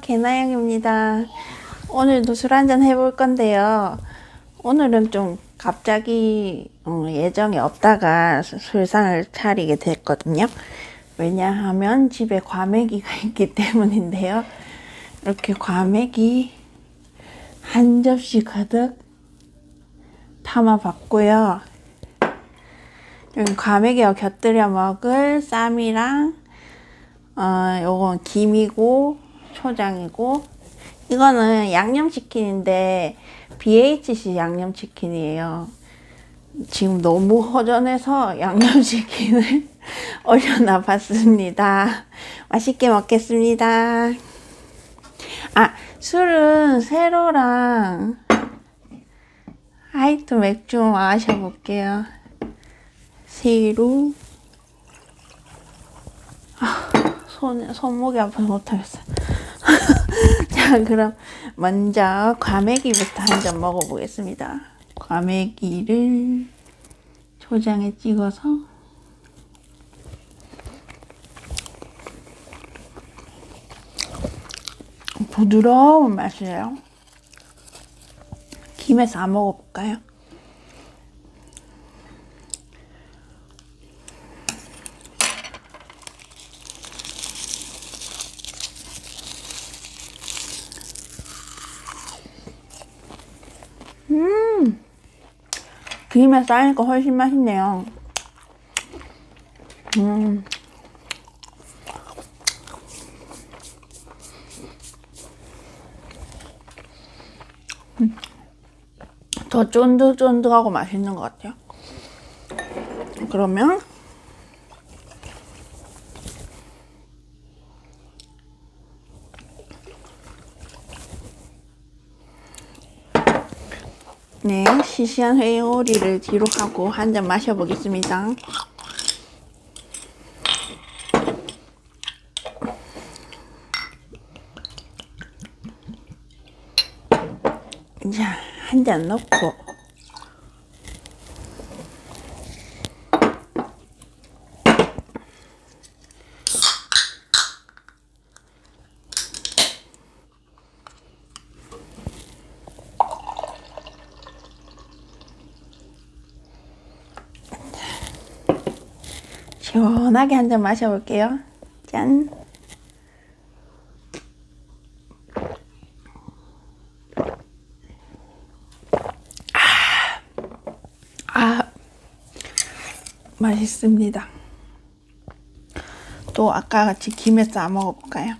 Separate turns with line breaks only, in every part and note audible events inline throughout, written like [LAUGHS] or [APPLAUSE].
개나영입니다. 오늘도 술 한잔 해볼 건데요. 오늘은 좀 갑자기 어, 예정이 없다가 수- 술상을 차리게 됐거든요. 왜냐하면 집에 과메기가 [LAUGHS] 있기 때문인데요. 이렇게 과메기 한 접시 가득 담아봤고요. 여기 과메기와 곁들여 먹을 쌈이랑 어, 요건 김이고 초장이고 이거는 양념치킨인데 BHC 양념치킨이에요. 지금 너무 허전해서 양념치킨을 [LAUGHS] 올려놔 봤습니다. 맛있게 먹겠습니다. 아, 술은 세로랑 하이트 맥주 마셔볼게요. 세로. 손, 손목이 아파서 못하겠어요. [LAUGHS] 자, 그럼 먼저 과메기부터 한 점 먹어보겠습니다. 과메기를 초장에 찍어서 부드러운 맛이에요. 김에 싸 먹어볼까요? 김에 싸니까 훨씬 맛있네요. 음. 음. 더 쫀득쫀득하고 맛있는 것 같아요. 그러면 네, 시시한 회오리를 뒤로 하고 한 잔 마셔보겠습니다. 자, 한 잔 넣고 시원하게 한 잔 마셔볼게요. 짠. 아, 아, 맛있습니다. 또 아까 같이 김에 싸 먹어볼까요?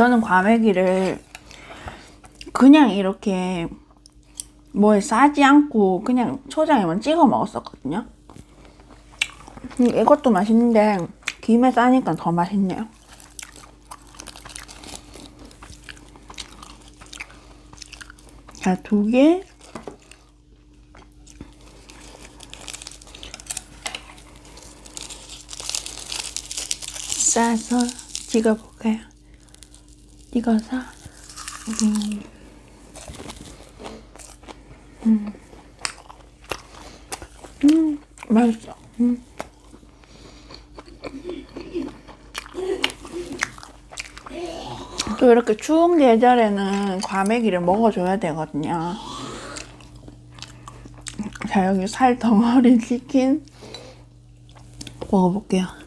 저는 과메기를 그냥 이렇게 뭐에 싸지 않고 그냥 초장에만 찍어 먹었었거든요. 음, 이것도 맛있는데 김에 싸니까 더 맛있네요. 자, 두 개. 싸서 찍어볼까요? 찍어서 음. 음. 음, 맛있어. 음. 또 이렇게 추운 계절에는 과메기를 먹어줘야 되거든요. 자, 여기 살 덩어리 치킨 먹어볼게요.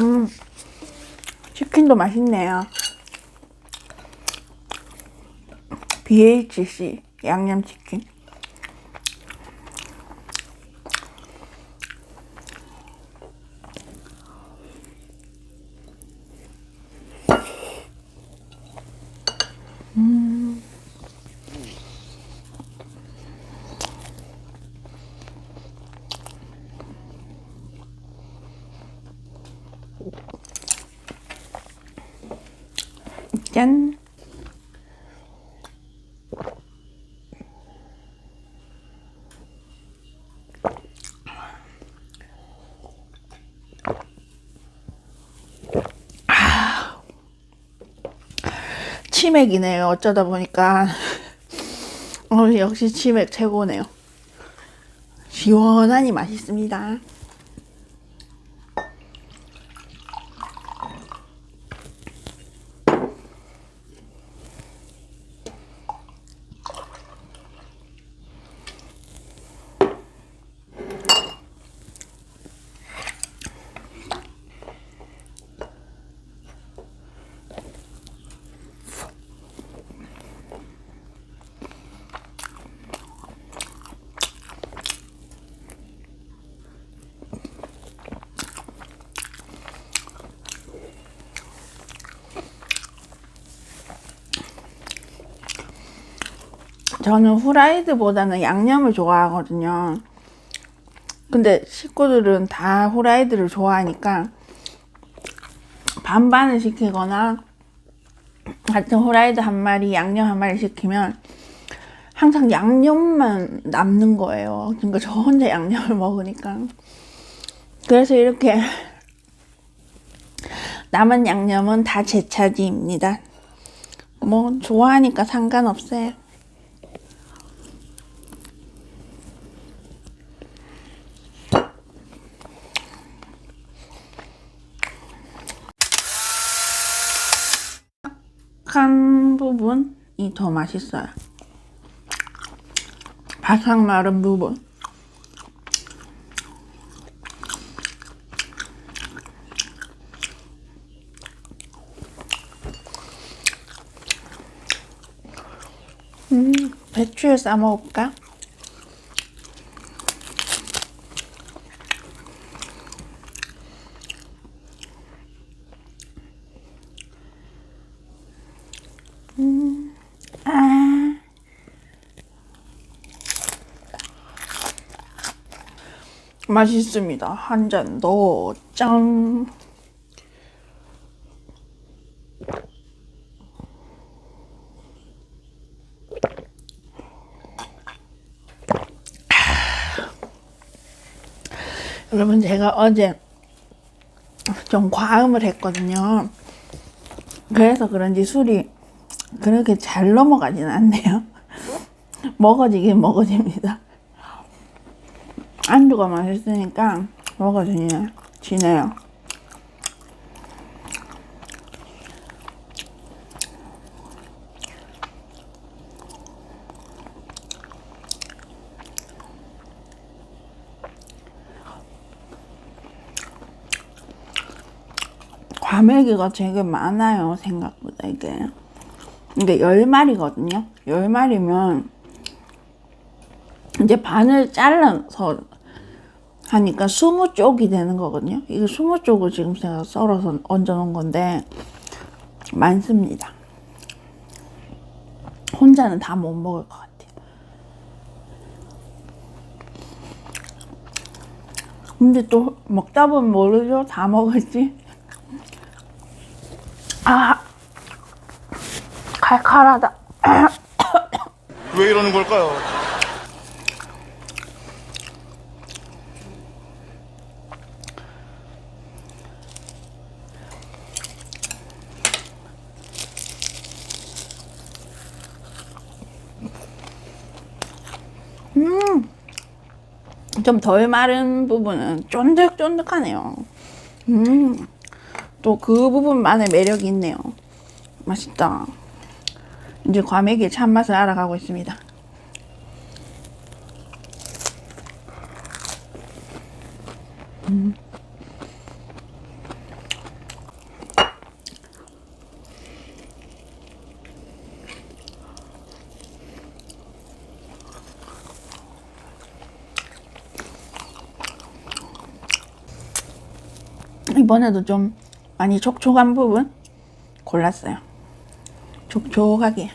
음, 치킨도 맛있네요. BHC 양념치킨. 짠. 아. 치맥이네요. 어쩌다 보니까 [LAUGHS] 어, 역시 치맥 최고네요. 시원하니 맛있습니다. 저는 후라이드보다는 양념을 좋아하거든요. 근데 식구들은 다 후라이드를 좋아하니까 반반을 시키거나 같은 후라이드 한 마리, 양념 한 마리 시키면 항상 양념만 남는 거예요. 그러니까 저 혼자 양념을 [LAUGHS] 먹으니까. 그래서 이렇게 남은 양념은 다 제 차지입니다. 뭐 좋아하니까 상관없어요. 한 부분 이 더 맛있어요. 바삭 마른 부분. 음, 배추에 싸 먹을까? 맛있습니다. 한 잔 더 짠. 여러분 제가 어제 좀 과음을 했거든요. 그래서 그런지 술이 그렇게 잘 넘어가진 않네요. [LAUGHS] 먹어지긴 먹어집니다. 안주가 맛있으니까 먹어지네, 지네요. 과메기가 되게 많아요, 생각보다 이게. 이게 10마리거든요. 10마리면 이제 반을 잘라서 하니까 20쪽이 되는 거거든요. 이거 20쪽을 지금 제가 썰어서 얹어 놓은 건데 많습니다. 혼자는 다 못 먹을 것 같아요. 근데 또 먹다 보면 모르죠? 다 먹을지. 아, 칼칼하다.
왜 이러는 걸까요?
좀 덜 마른 부분은 쫀득쫀득하네요. 음, 또 그 부분만의 매력이 있네요. 맛있다. 이제 과메기의 참맛을 알아가고 있습니다. 이번에도 좀 많이 촉촉한 부분 골랐어요. 촉촉하게.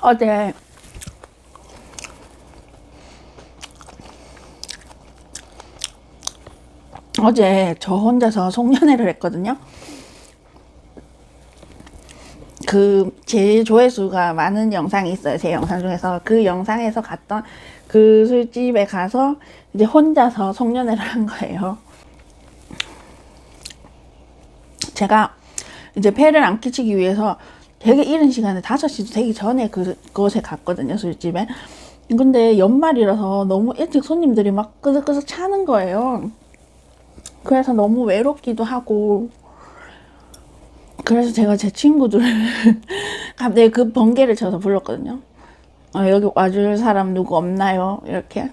어제 어제 저 혼자서 송년회를 했거든요. 그제 조회수가 많은 영상이 있어요. 제 영상 중에서 그 영상에서 갔던 그 술집에 가서 이제 혼자서 송년회를 한 거예요. 제가 이제 배를 안 끼치기 위해서 되게 이른 시간에 5시도 되기 전에 그, 그곳에 갔거든요, 술집에. 근데 연말이라서 너무 일찍 손님들이 막 끄덕끄덕 차는 거예요. 그래서 너무 외롭기도 하고, 그래서 제가 제 친구들을 [LAUGHS] 갑자기 그 번개를 쳐서 불렀거든요. 어, 여기 와줄 사람 누구 없나요? 이렇게.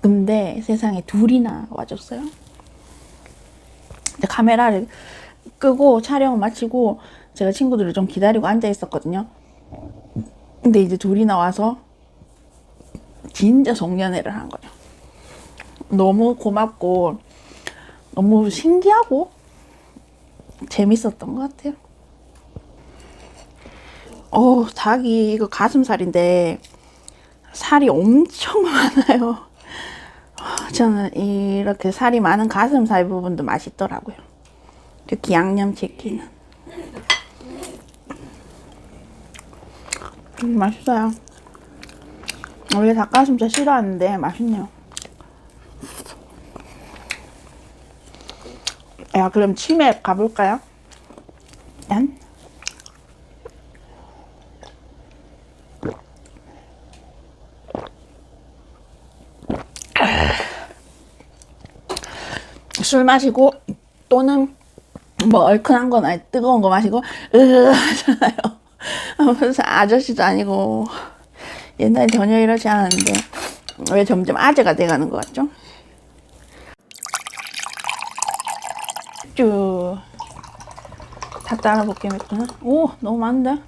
근데 세상에 둘이나 와줬어요. 카메라를 끄고 촬영 마치고 제가 친구들을 좀 기다리고 앉아 있었거든요. 근데 이제 둘이 나와서 진짜 송년회를 한 거죠. 너무 고맙고 너무 신기하고 재밌었던 것 같아요. 어, 닭이 이거 가슴살인데 살이 엄청 [LAUGHS] 많아요. 저는 이렇게 살이 많은 가슴살 부분도 맛있더라고요. 특히 양념치킨은. 음, 맛있어요. 원래 닭가슴살 싫어하는데 맛있네요. 야, 그럼 치맥 가볼까요? 짠. 술 마시고 또는 뭐 얼큰한 거나 뜨거운 거 마시고 으 하잖아요. 무슨 아저씨도 아니고 옛날에 전혀 이러지 않았는데 왜 점점 아재가 돼가는 것 같죠? 다 따라볼게 맵구나. 오, 너무 많은데?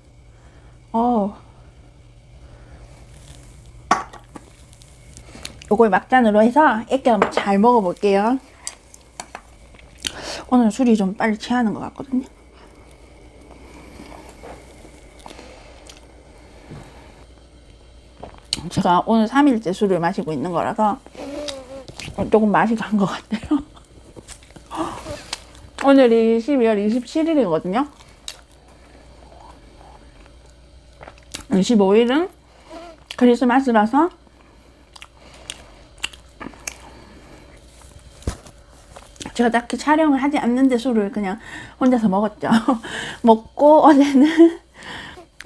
어. 요걸 막잔으로 해서 애껴 잘 먹어볼게요. 오늘 술이 좀 빨리 취하는 것 같거든요. 제가 오늘 3일째 술을 마시고 있는 거라서 조금 맛이 간 것 같아요. 오늘이 12월 27일이거든요. 25일은 크리스마스라서 제가 딱히 촬영을 하지 않는데 술을 그냥 혼자서 먹었죠. [LAUGHS] 먹고 어제는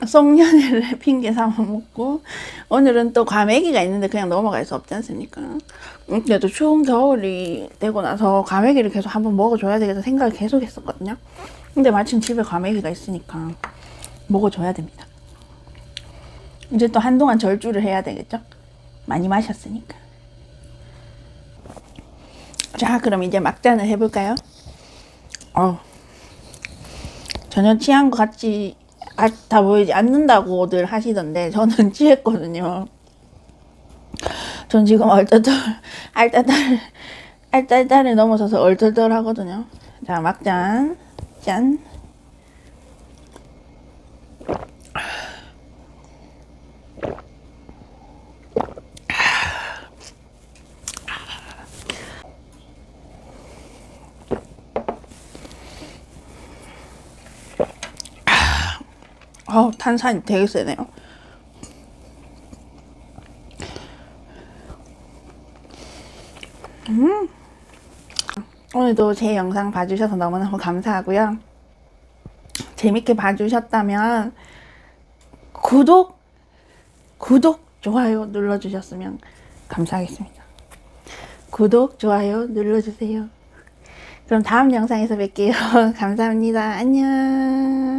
송년회를 [LAUGHS] 핑계 삼아 먹고 오늘은 또 과메기가 있는데 그냥 넘어갈 수 없지 않습니까? 음, 그래도 추운 겨울이 되고 나서 과메기를 계속 한번 먹어줘야 되겠다 생각을 계속 했었거든요. 근데 마침 집에 과메기가 있으니까 먹어줘야 됩니다. 이제 또 한동안 절주를 해야 되겠죠? 많이 마셨으니까. 자, 그럼 이제 막잔을 해볼까요? 어, 전혀 취한 것 같지 같아 보이지 않는다고들 하시던데 저는 [LAUGHS] 취했거든요. 전 지금 얼떨떨 [LAUGHS] 알딸딸 알딸딸을 넘어서서 얼떨떨 하거든요. 자, 막잔 짠. 아우 탄산이 되게 세네요. 음. 오늘도 제 영상 봐주셔서 너무너무 감사하고요. 재밌게 봐주셨다면 구독, 구독, 좋아요 눌러주셨으면 감사하겠습니다. 구독, 좋아요 눌러주세요. 그럼 다음 영상에서 뵐게요. [LAUGHS] 감사합니다. 안녕.